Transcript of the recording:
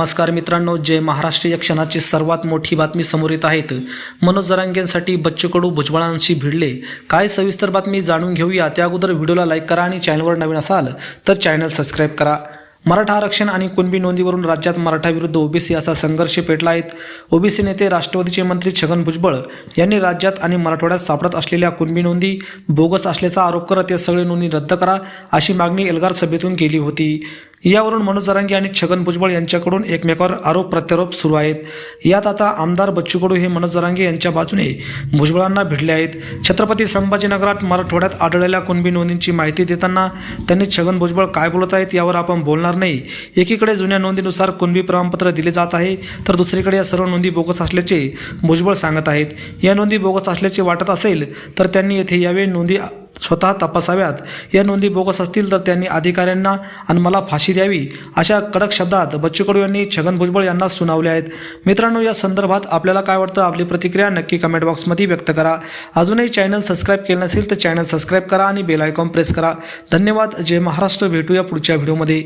नमस्कार मित्रांनो जय महाराष्ट्र. या क्षणाची सर्वात मोठी बातमी समोर येत आहेत. मनोज जरांगेंसाठी बच्चू कडू भुजबळांशी भिडले. काय सविस्तर बातमी जाणून घेऊया. त्या अगोदर व्हिडिओला लाईक करा आणि चॅनलवर नवीन असाल तर चॅनल सबस्क्राईब करा. मराठा आरक्षण आणि कुणबी नोंदीवरून राज्यात मराठा विरुद्ध ओबीसी असा संघर्ष पेटला आहेत ओबीसी नेते राष्ट्रवादीचे मंत्री छगन भुजबळ यांनी राज्यात आणि मराठवाड्यात सापडत असलेल्या कुणबी नोंदी बोगस असल्याचा आरोप करत या सगळे नोंदी रद्द करा अशी मागणी एल्गार सभेतून केली होती. यावरून मनोज जरांगे आणि छगन भुजबळ यांच्याकडून एकमेकावर आरोप प्रत्यारोप सुरू आहेत. यात आता आमदार बच्चू कडू हे मनोज जरांगे यांच्या बाजूने भुजबळांना भिडले आहेत. छत्रपती संभाजीनगरात मराठवाड्यात आढळलेल्या कुणबी नोंदींची माहिती देताना त्यांनी छगन भुजबळ काय बोलत आहेत यावर आपण बोलणार नाही. एकीकडे जुन्या नोंदीनुसार कुणबी प्रमाणपत्र दिले जात आहे तर दुसरीकडे या सर्व नोंदी बोगस असल्याचे भुजबळ सांगत आहेत. या नोंदी बोगस असल्याचे वाटत असेल तर त्यांनी येथे यावे नोंदी स्वतः तपासाव्यात. या नोंदी बोगस असतील तर त्यांनी अधिकाऱ्यांना आणि मला फाशी द्यावी अशा कडक शब्दात बच्चू कडू यांनी छगन भुजबळ यांना सुनावले आहेत. मित्रांनो या संदर्भात आपल्याला काय वाटतं? आपली प्रतिक्रिया नक्की कमेंट बॉक्समध्ये व्यक्त करा. अजूनही चॅनल सबस्क्राईब केलं नसेल तर चॅनल सबस्क्राईब करा आणि बेल आयकॉन प्रेस करा. धन्यवाद. जय महाराष्ट्र. भेटूया पुढच्या व्हिडिओमध्ये